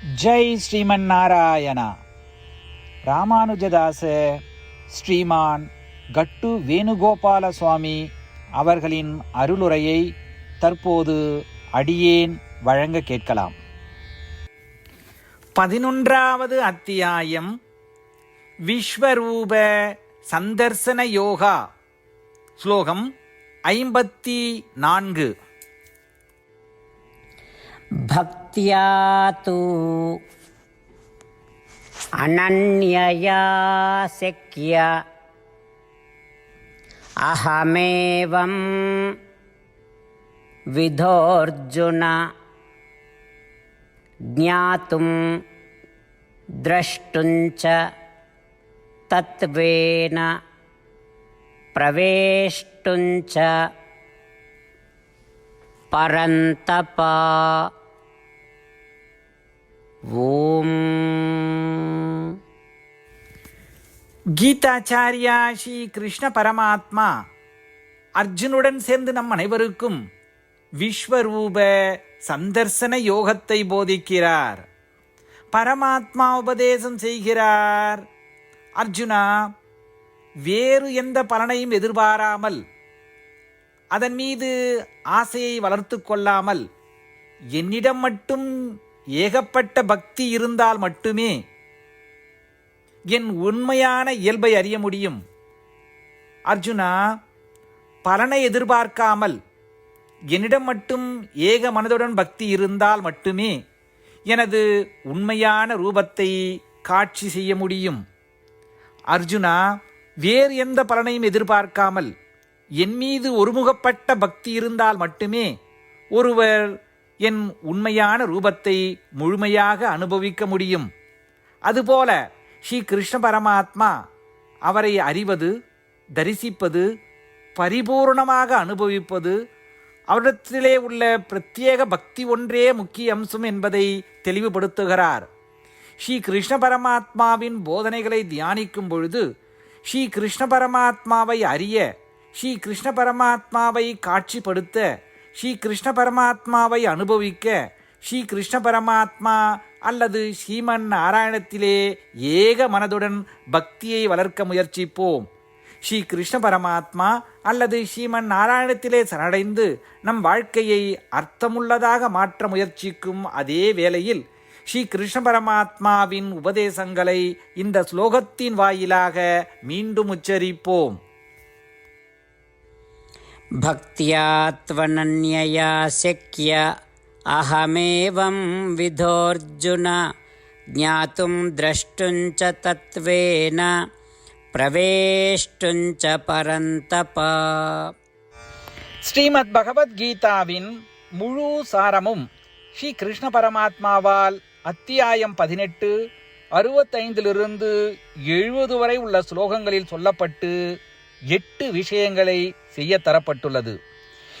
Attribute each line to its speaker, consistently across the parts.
Speaker 1: ஜெய் ஸ்ரீமன் நாராயணா ராமானுஜதாச ஸ்ரீமான் கட்டு வேணுகோபால சுவாமி அவர்களின் அருளுரையை தற்போது அடியேன் வழங்க கேட்கலாம். பதினொன்றாவது அத்தியாயம் விஸ்வரூப சந்தர்சன யோகா ஸ்லோகம் ஐம்பத்தி நான்கு.
Speaker 2: भक्त्या तु अनन्यया शक्य अहमेवं विधोऽर्जुन ज्ञातुं द्रष्टुं च तत्त्वेन प्रवेष्टुं च परन्तपा
Speaker 1: கீதாச்சாரியா ஸ்ரீ கிருஷ்ண பரமாத்மா அர்ஜுனுடன் சேர்ந்து நம் அனைவருக்கும் விஸ்வரூப சந்தர்சன யோகத்தை போதிக்கிறார். பரமாத்மா உபதேசம் செய்கிறார். அர்ஜுனா வேறு எந்த பலனையும் எதிர்பாராமல் அதன் மீது ஆசையை வளர்த்து கொள்ளாமல் என்னிடம் மட்டும் ஏகப்பட்ட பக்தி இருந்தால் மட்டுமே என் உண்மையான இயல்பை அறிய முடியும். அர்ஜுனா பலனை எதிர்பார்க்காமல் என்னிடம் மட்டும் ஏக மனதுடன் பக்தி இருந்தால் மட்டுமே எனது உண்மையான ரூபத்தை காட்சி செய்ய முடியும். அர்ஜுனா வேறு எந்த பலனையும் எதிர்பார்க்காமல் என் மீது ஒருமுகப்பட்ட பக்தி இருந்தால் மட்டுமே ஒருவர் என் உண்மையான ரூபத்தை முழுமையாக அனுபவிக்க முடியும். அதுபோல ஸ்ரீ கிருஷ்ண பரமாத்மா அவரை அறிவது தரிசிப்பது பரிபூர்ணமாக அனுபவிப்பது அவரிடத்திலே உள்ள பிரத்யேக பக்தி ஒன்றே முக்கிய அம்சம் என்பதை தெளிவுபடுத்துகிறார். ஸ்ரீ கிருஷ்ண பரமாத்மாவின் போதனைகளை தியானிக்கும் பொழுது ஸ்ரீ கிருஷ்ண பரமாத்மாவை அறிய ஸ்ரீ கிருஷ்ண பரமாத்மாவை காட்சிப்படுத்த ஸ்ரீ கிருஷ்ண பரமாத்மாவை அனுபவிக்க ஸ்ரீ கிருஷ்ண பரமாத்மா அல்லது ஸ்ரீமன் நாராயணத்திலே ஏக மனதுடன் பக்தியை வளர்க்க முயற்சிப்போம் ஸ்ரீ கிருஷ்ண பரமாத்மா அல்லது ஸ்ரீமன் நாராயணத்திலே சரணடைந்து நம் வாழ்க்கையை அர்த்தமுள்ளதாக மாற்ற முயற்சிக்கும் அதே வேளையில் ஸ்ரீ கிருஷ்ண பரமாத்மாவின் உபதேசங்களை இந்த ஸ்லோகத்தின் வாயிலாக மீண்டும் உச்சரிப்போம்
Speaker 2: भक्त्या त्वनन्यया शक्य अहमेवं विधोऽर्जुन ज्ञातुं द्रष्टुं च तत्त्वेन प्रवेष्टुं च परन्तप
Speaker 1: ஸ்ரீமத் பகவத்கீதாவின் முழு சாரமும் ஸ்ரீ கிருஷ்ண பரமாத்மாவால் அத்தியாயம் பதினெட்டு அறுபத்தைந்திலிருந்து எழுபது வரை உள்ள ஸ்லோகங்களில் சொல்லப்பட்டு எட்டு விஷயங்களை செய்ய தரப்பட்டுள்ளது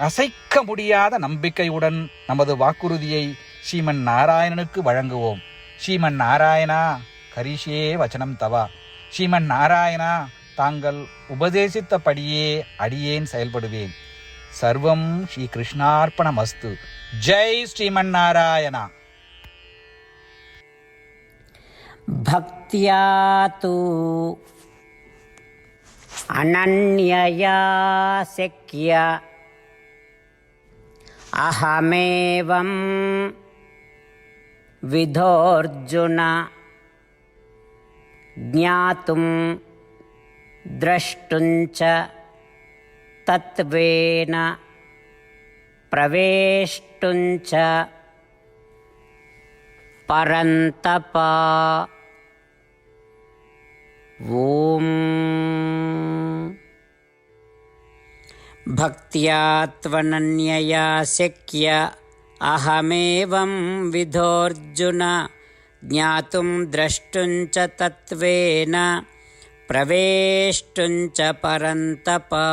Speaker 1: அசைக்க முடியாத நம்பிக்கையுடன் நமது வாக்குறுதியை ஸ்ரீமன் நாராயணனுக்கு வழங்குவோம் ஸ்ரீமன் நாராயணா கரிஷே வச்சனம் தவா ஸ்ரீமன் நாராயணா தாங்கள் உபதேசித்தபடியே அடியேன் செயல்படுவேன் சர்வம் ஸ்ரீ கிருஷ்ணார்ப்பணமஸ்து ஜெய் ஸ்ரீமன் நாராயணா
Speaker 2: भक्त्या तु अनन्यया शक्य अहमेवं विधोऽर्जुन ज्ञातुं द्रष्टुं च तत्त्वेन प्रवेष्टुं च परन्तपा ॐ భక్త్యా త్వనన్యయా శక్య అహమేవం విధోర్జున జ్ఞాతుం ద్రష్టుంచ తత్వేన ప్రవేష్టుంచ పరంతపా